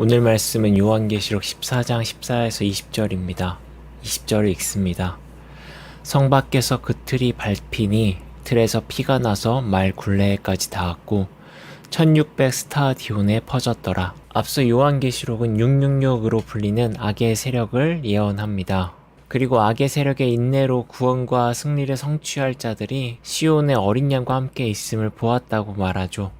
오늘 말씀은 요한계시록 14장 14에서 20절입니다. 20절을 읽습니다. 성 밖에서 그 틀이 밟히니 틀에서 피가 나서 말 굴레에까지 닿았고 1600 스타디온에 퍼졌더라. 앞서 요한계시록은 666으로 불리는 악의 세력을 예언합니다. 그리고 악의 세력의 인내로 구원과 승리를 성취할 자들이 시온의 어린 양과 함께 있음을 보았다고 말하죠.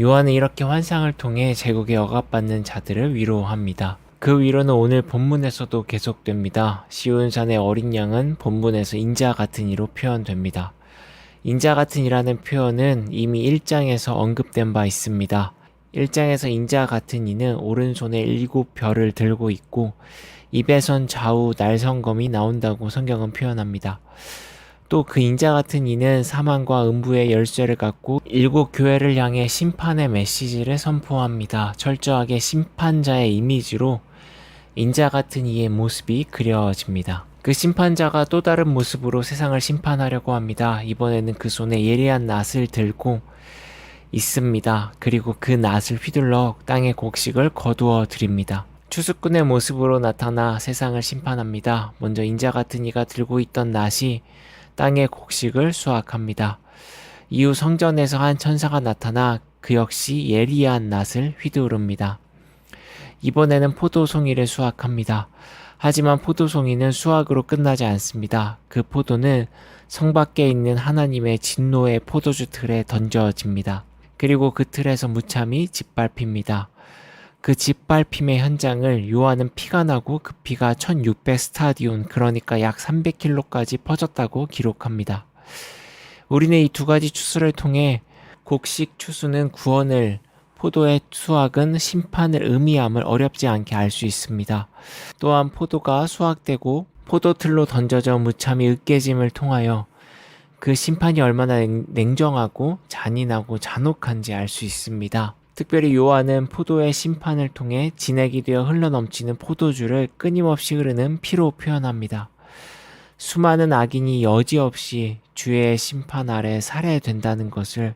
요한은 이렇게 환상을 통해 제국에 억압받는 자들을 위로합니다. 그 위로는 오늘 본문에서도 계속됩니다. 시온산의 어린 양은 본문에서 인자 같은 이로 표현됩니다. 인자 같은 이라는 표현은 이미 1장에서 언급된 바 있습니다. 1장에서 인자 같은 이는 오른손에 일곱 별을 들고 있고 입에선 좌우 날성검이 나온다고 성경은 표현합니다. 또 그 인자 같은 이는 사망과 음부의 열쇠를 갖고 일곱 교회를 향해 심판의 메시지를 선포합니다. 철저하게 심판자의 이미지로 인자 같은 이의 모습이 그려집니다. 그 심판자가 또 다른 모습으로 세상을 심판하려고 합니다. 이번에는 그 손에 예리한 낫을 들고 있습니다. 그리고 그 낫을 휘둘러 땅의 곡식을 거두어 드립니다. 추수꾼의 모습으로 나타나 세상을 심판합니다. 먼저 인자 같은 이가 들고 있던 낫이 땅의 곡식을 수확합니다. 이후 성전에서 한 천사가 나타나 그 역시 예리한 낫을 휘두릅니다. 이번에는 포도송이를 수확합니다. 하지만 포도송이는 수확으로 끝나지 않습니다. 그 포도는 성 밖에 있는 하나님의 진노의 포도주 틀에 던져집니다. 그리고 그 틀에서 무참히 짓밟힙니다. 그 짓밟힘의 현장을 요한은 피가 나고 그 피가 1600 스타디온 그러니까 약 300킬로까지 퍼졌다고 기록합니다. 우리는 이 두 가지 추수를 통해 곡식 추수는 구원을 포도의 수확은 심판을 의미함을 어렵지 않게 알 수 있습니다. 또한 포도가 수확되고 포도틀로 던져져 무참히 으깨짐을 통하여 그 심판이 얼마나 냉- 냉정하고 잔인하고 잔혹한지 알 수 있습니다. 특별히 요한은 포도의 심판을 통해 진액이 되어 흘러넘치는 포도주를 끊임없이 흐르는 피로 표현합니다. 수많은 악인이 여지없이 주의 심판 아래 살해된다는 것을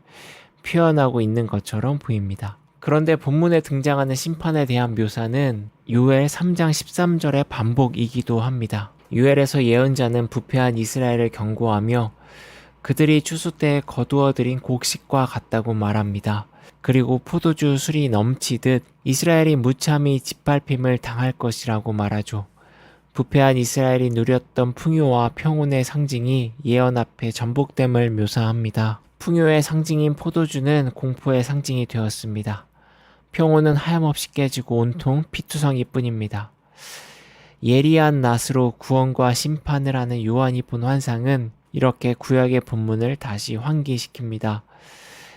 표현하고 있는 것처럼 보입니다. 그런데 본문에 등장하는 심판에 대한 묘사는 요엘 3장 13절의 반복이기도 합니다. 요엘에서 예언자는 부패한 이스라엘을 경고하며 그들이 추수 때 거두어들인 곡식과 같다고 말합니다. 그리고 포도주 술이 넘치듯 이스라엘이 무참히 짓밟힘을 당할 것이라고 말하죠. 부패한 이스라엘이 누렸던 풍요와 평온의 상징이 예언 앞에 전복됨을 묘사합니다. 풍요의 상징인 포도주는 공포의 상징이 되었습니다. 평온은 하염없이 깨지고 온통 피투성이 뿐입니다. 예리한 낫으로 구원과 심판을 하는 요한이 본 환상은 이렇게 구약의 본문을 다시 환기시킵니다.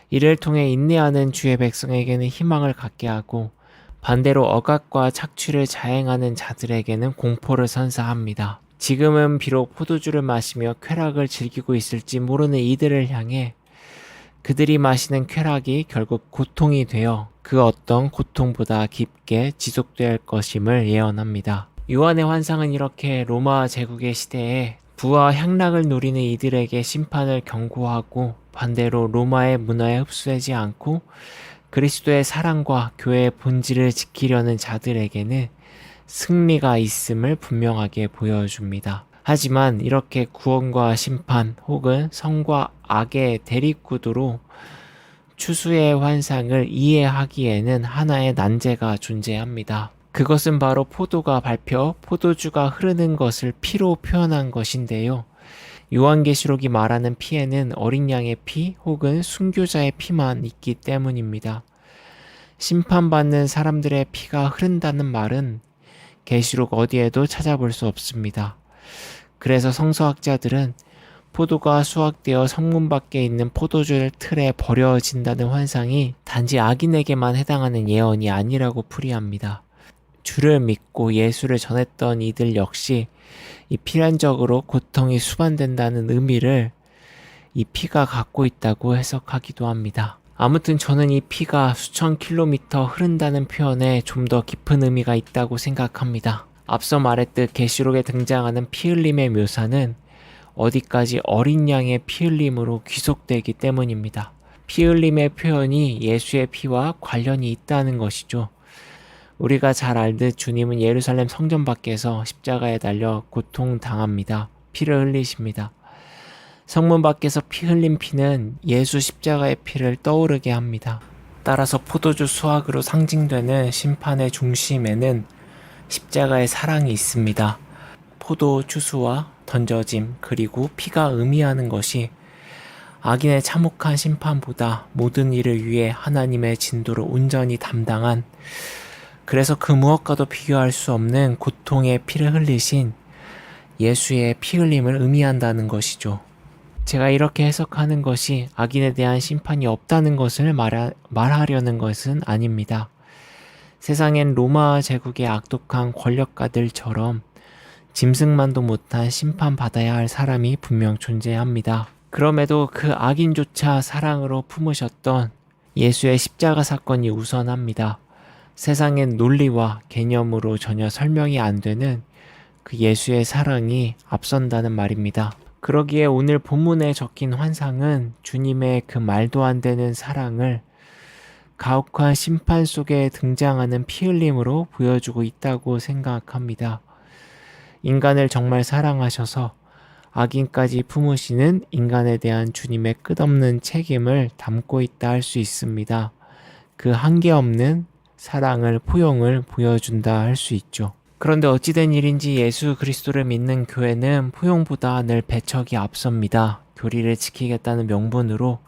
이를 통해 인내하는 주의 백성에게는 희망을 갖게 하고 반대로 억압과 착취를 자행하는 자들에게는 공포를 선사합니다. 지금은 비록 포도주를 마시며 쾌락을 즐기고 있을지 모르는 이들을 향해 그들이 마시는 쾌락이 결국 고통이 되어 그 어떤 고통보다 깊게 지속될 것임을 예언합니다. 요한의 환상은 이렇게 로마 제국의 시대에 부와 향락을 누리는 이들에게 심판을 경고하고 반대로 로마의 문화에 흡수되지 않고 그리스도의 사랑과 교회의 본질을 지키려는 자들에게는 승리가 있음을 분명하게 보여줍니다. 하지만 이렇게 구원과 심판 혹은 성과 악의 대립구도로 추수의 환상을 이해하기에는 하나의 난제가 존재합니다. 그것은 바로 포도가 밟혀 포도주가 흐르는 것을 피로 표현한 것인데요. 요한계시록이 말하는 피에는 어린 양의 피 혹은 순교자의 피만 있기 때문입니다. 심판받는 사람들의 피가 흐른다는 말은 계시록 어디에도 찾아볼 수 없습니다. 그래서 성서학자들은 포도가 수확되어 성문 밖에 있는 포도주를 틀에 버려진다는 환상이 단지 악인에게만 해당하는 예언이 아니라고 풀이합니다. 주를 믿고 예수를 전했던 이들 역시 이 필연적으로 고통이 수반된다는 의미를 이 피가 갖고 있다고 해석하기도 합니다. 아무튼 저는 이 피가 수천 킬로미터 흐른다는 표현에 좀 더 깊은 의미가 있다고 생각합니다. 앞서 말했듯 계시록에 등장하는 피 흘림의 묘사는 어디까지 어린 양의 피 흘림으로 귀속되기 때문입니다. 피 흘림의 표현이 예수의 피와 관련이 있다는 것이죠. 우리가 잘 알듯 주님은 예루살렘 성전 밖에서 십자가에 달려 고통 당합니다. 피를 흘리십니다. 성문 밖에서 피 흘린 피는 예수 십자가의 피를 떠오르게 합니다. 따라서 포도주 수확으로 상징되는 심판의 중심에는 십자가의 사랑이 있습니다. 포도 주수와 던져짐 그리고 피가 의미하는 것이 악인의 참혹한 심판보다 모든 일을 위해 하나님의 진도를 온전히 담당한 그래서 그 무엇과도 비교할 수 없는 고통의 피를 흘리신 예수의 피 흘림을 의미한다는 것이죠. 제가 이렇게 해석하는 것이 악인에 대한 심판이 없다는 것을 말하, 말하려는 것은 아닙니다. 세상엔 로마 제국의 악독한 권력가들처럼 짐승만도 못한 심판받아야 할 사람이 분명 존재합니다. 그럼에도 그 악인조차 사랑으로 품으셨던 예수의 십자가 사건이 우선합니다. 세상엔 논리와 개념으로 전혀 설명이 안 되는 그 예수의 사랑이 앞선다는 말입니다. 그러기에 오늘 본문에 적힌 환상은 주님의 그 말도 안 되는 사랑을 가혹한 심판 속에 등장하는 피 흘림으로 보여주고 있다고 생각합니다. 인간을 정말 사랑하셔서 악인까지 품으시는 인간에 대한 주님의 끝없는 책임을 담고 있다 할 수 있습니다. 그 한계 없는 사랑을 포용을 보여준다 할 수 있죠. 그런데 어찌된 일인지 예수 그리스도를 믿는 교회는 포용보다 늘 배척이 앞섭니다. 교리를 지키겠다는 명분으로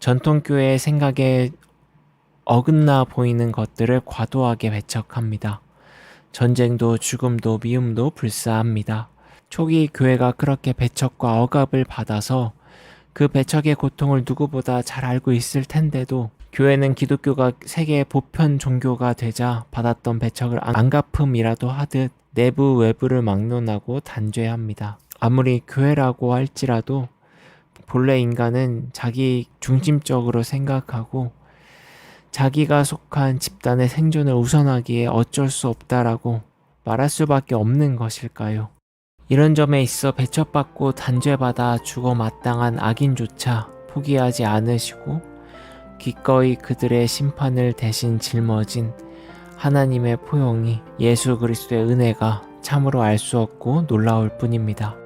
전통교회의 생각에 어긋나 보이는 것들을 과도하게 배척합니다. 전쟁도 죽음도 미움도 불사합니다. 초기 교회가 그렇게 배척과 억압을 받아서 그 배척의 고통을 누구보다 잘 알고 있을 텐데도 교회는 기독교가 세계의 보편 종교가 되자 받았던 배척을 안 갚음이라도 하듯 내부 외부를 막론하고 단죄합니다. 아무리 교회라고 할지라도 본래 인간은 자기 중심적으로 생각하고 자기가 속한 집단의 생존을 우선하기에 어쩔 수 없다라고 말할 수밖에 없는 것일까요? 이런 점에 있어 배척받고 단죄받아 죽어 마땅한 악인조차 포기하지 않으시고 기꺼이 그들의 심판을 대신 짊어진 하나님의 포용이 예수 그리스도의 은혜가 참으로 알 수 없고 놀라울 뿐입니다.